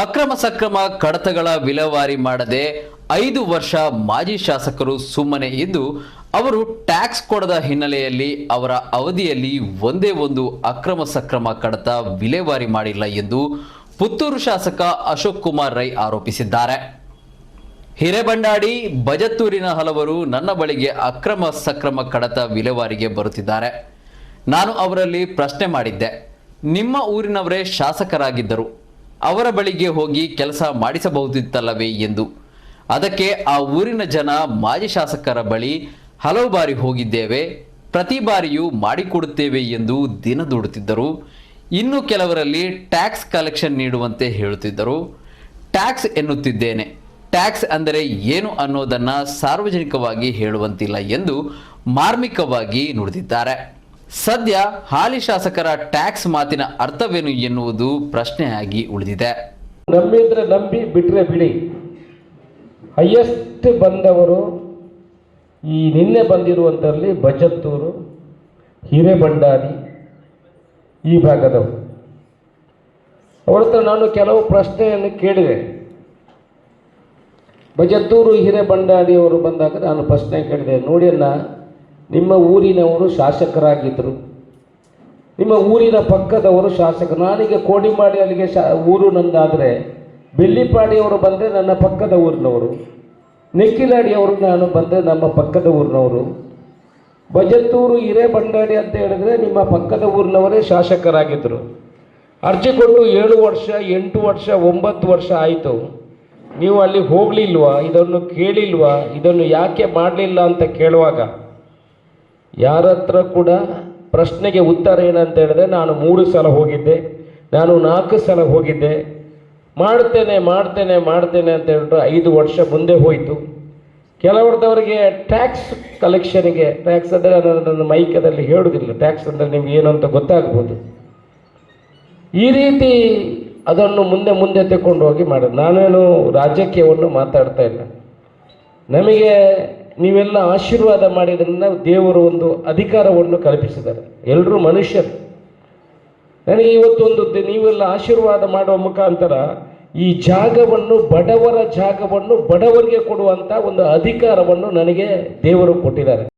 ಅಕ್ರಮ ಸಕ್ರಮ ಕಡತಗಳ ವಿಲೇವಾರಿ ಮಾಡದೆ ಐದು ವರ್ಷ ಮಾಜಿ ಶಾಸಕರು ಸುಮ್ಮನೆ ಇದ್ದು ಅವರು ಟ್ಯಾಕ್ಸ್ ಕೊಡದ ಹಿನ್ನೆಲೆಯಲ್ಲಿ ಅವರ ಅವಧಿಯಲ್ಲಿ ಒಂದೇ ಒಂದು ಅಕ್ರಮ ಸಕ್ರಮ ಕಡತ ವಿಲೇವಾರಿ ಮಾಡಿಲ್ಲ ಎಂದು ಪುತ್ತೂರು ಶಾಸಕ ಅಶೋಕ್ ಕುಮಾರ್ ರೈ ಆರೋಪಿಸಿದ್ದಾರೆ. ಹಿರೇಬಂಡಾಡಿ, ಬಜತ್ತೂರಿನ ಹಲವರು ನನ್ನ ಬಳಿಗೆ ಅಕ್ರಮ ಸಕ್ರಮ ಕಡತ ವಿಲೇವಾರಿಗೆ ಬರುತ್ತಿದ್ದಾರೆ. ನಾನು ಅವರಲ್ಲಿ ಪ್ರಶ್ನೆ ಮಾಡಿದ್ದೆ. ನಿಮ್ಮ ಊರಿನವರೇ ಶಾಸಕರಾಗಿದ್ದರು. ಅವರ ಬಳಿಗೆ ಹೋಗಿ ಕೆಲಸ ಮಾಡಿಸಬಹುದಿತ್ತಲ್ಲವೇ ಎಂದು. ಅದಕ್ಕೆ ಆ ಊರಿನ ಜನ ಮಾಜಿ ಶಾಸಕರ ಬಳಿ, ಹಲವು ಬಾರಿ ಹೋಗಿದ್ದೇವೆ, ಪ್ರತಿ ಬಾರಿಯೂ ಮಾಡಿಕೊಡುತ್ತೇವೆ ಎಂದು ದಿನ ದೂಡುತ್ತಿದ್ದರು. ಇನ್ನು ಕೆಲವರಲ್ಲಿ ಟ್ಯಾಕ್ಸ್ ಕಲೆಕ್ಷನ್ ನೀಡುವಂತೆ ಹೇಳುತ್ತಿದ್ದರು. ಟ್ಯಾಕ್ಸ್ ಎನ್ನುತ್ತಿದ್ದೇನೆ. ಟ್ಯಾಕ್ಸ್ ಅಂದರೆ ಏನು ಅನ್ನೋದನ್ನು ಸಾರ್ವಜನಿಕವಾಗಿ ಹೇಳುವಂತಿಲ್ಲ ಎಂದು ಮಾರ್ಮಿಕವಾಗಿ ನುಡಿದಿದ್ದಾರೆ. ಸದ್ಯ ಹಾಲಿ ಶಾಸಕರ ಟ್ಯಾಕ್ಸ್ ಮಾತಿನ ಅರ್ಥವೇನು ಎನ್ನುವುದು ಪ್ರಶ್ನೆಯಾಗಿ ಉಳಿದಿದೆ. ನಂಬಿದ್ರೆ ನಂಬಿ ಬಿಟ್ಟರೆ ಬಿಡಿ. ಹೈಯೆಸ್ಟ್ ಬಂದವರು ಈ ನಿನ್ನೆ ಬಂದಿರುವಂಥರಲ್ಲಿ ಬಜತ್ತೂರು, ಹಿರೇಬಂಡಾರಿ ಈ ಭಾಗದವರು. ಅವರ ಹತ್ರ ನಾನು ಕೆಲವು ಪ್ರಶ್ನೆಯನ್ನು ಕೇಳಿದೆ. ಬಜತ್ತೂರು, ಹಿರೇಬಂಡಾರಿಯವರು ಬಂದಾಗ ನಾನು ಪ್ರಶ್ನೆ ಕೇಳಿದೆ. ನೋಡಿ ಅಣ್ಣ ನಿಮ್ಮ ಊರಿನವರು ಶಾಸಕರಾಗಿದ್ದರು. ನಿಮ್ಮ ಊರಿನ ಪಕ್ಕದವರು ಶಾಸಕರು. ನಾನೀಗ ಕೋಡಿಮಾಡಿ ಅಲ್ಲಿಗೆ ಶಾ, ಊರು ನಂದಾದರೆ ಬೆಳ್ಳಿಪಾಡಿಯವರು ಬಂದರೆ ನನ್ನ ಪಕ್ಕದ ಊರಿನವರು. ನೆಕ್ಕಿಲಾಡಿಯವರು ನಾನು ಬಂದರೆ ನಮ್ಮ ಪಕ್ಕದ ಊರಿನವರು. ಬಜತ್ತೂರು ಹಿರೇಬಂಡಾಡಿ ಅಂತ ಹೇಳಿದ್ರೆ ನಿಮ್ಮ ಪಕ್ಕದ ಊರಿನವರೇ ಶಾಸಕರಾಗಿದ್ದರು. ಅರ್ಜಿ ಕೊಟ್ಟು ಏಳು ವರ್ಷ, ಎಂಟು ವರ್ಷ, ಒಂಬತ್ತು ವರ್ಷ ಆಯಿತು. ನೀವು ಅಲ್ಲಿ ಹೋಗಲಿಲ್ವಾ? ಇದನ್ನು ಕೇಳಿಲ್ವಾ? ಇದನ್ನು ಯಾಕೆ ಮಾಡಲಿಲ್ಲ ಅಂತ ಕೇಳುವಾಗ ಯಾರ ಹತ್ರ ಕೂಡ ಪ್ರಶ್ನೆಗೆ ಉತ್ತರ ಏನಂತ ಹೇಳಿದ್ರೆ ನಾನು ಮೂರು ಸಲ ಹೋಗಿದ್ದೆ, ನಾನು ನಾಲ್ಕು ಸಲ ಹೋಗಿದ್ದೆ. ಮಾಡ್ತೇನೆ ಮಾಡ್ತೇನೆ ಮಾಡ್ತೇನೆ ಅಂತ ಹೇಳಿದ್ರೆ ಐದು ವರ್ಷ ಮುಂದೆ ಹೋಯಿತು. ಕೆಲವರದವರಿಗೆ ಟ್ಯಾಕ್ಸ್ ಕಲೆಕ್ಷನ್ಗೆ ಟ್ಯಾಕ್ಸ್ ಅಂದರೆ ನಾನು ನನ್ನ ಮೈಕದಲ್ಲಿ ಹೇಳುವುದಿಲ್ಲ ಟ್ಯಾಕ್ಸ್ ಅಂದರೆ ನಿಮ್ಗೆ ಏನು ಅಂತ ಗೊತ್ತಾಗ್ಬೋದು. ಈ ರೀತಿ ಅದನ್ನು ಮುಂದೆ ಮುಂದೆ ತಗೊಂಡು ಹೋಗಿ ಮಾಡೋದು ನಾನೇನು ರಾಜಕೀಯವನ್ನು ಮಾತಾಡ್ತಾ ಇಲ್ಲ. ನಮಗೆ ನೀವೆಲ್ಲ ಆಶೀರ್ವಾದ ಮಾಡಿದ್ರಿಂದ ದೇವರು ಒಂದು ಅಧಿಕಾರವನ್ನು ಕಲ್ಪಿಸಿದ್ದಾರೆ. ಎಲ್ಲರೂ ಮನುಷ್ಯರು. ನನಗೆ ಇವತ್ತೊಂದು ನೀವೆಲ್ಲ ಆಶೀರ್ವಾದ ಮಾಡುವ ಮುಖಾಂತರ ಈ ಜಾಗವನ್ನು, ಬಡವರ ಜಾಗವನ್ನು ಬಡವರಿಗೆ ಕೊಡುವಂಥ ಒಂದು ಅಧಿಕಾರವನ್ನು ನನಗೆ ದೇವರು ಕೊಟ್ಟಿದ್ದಾರೆ.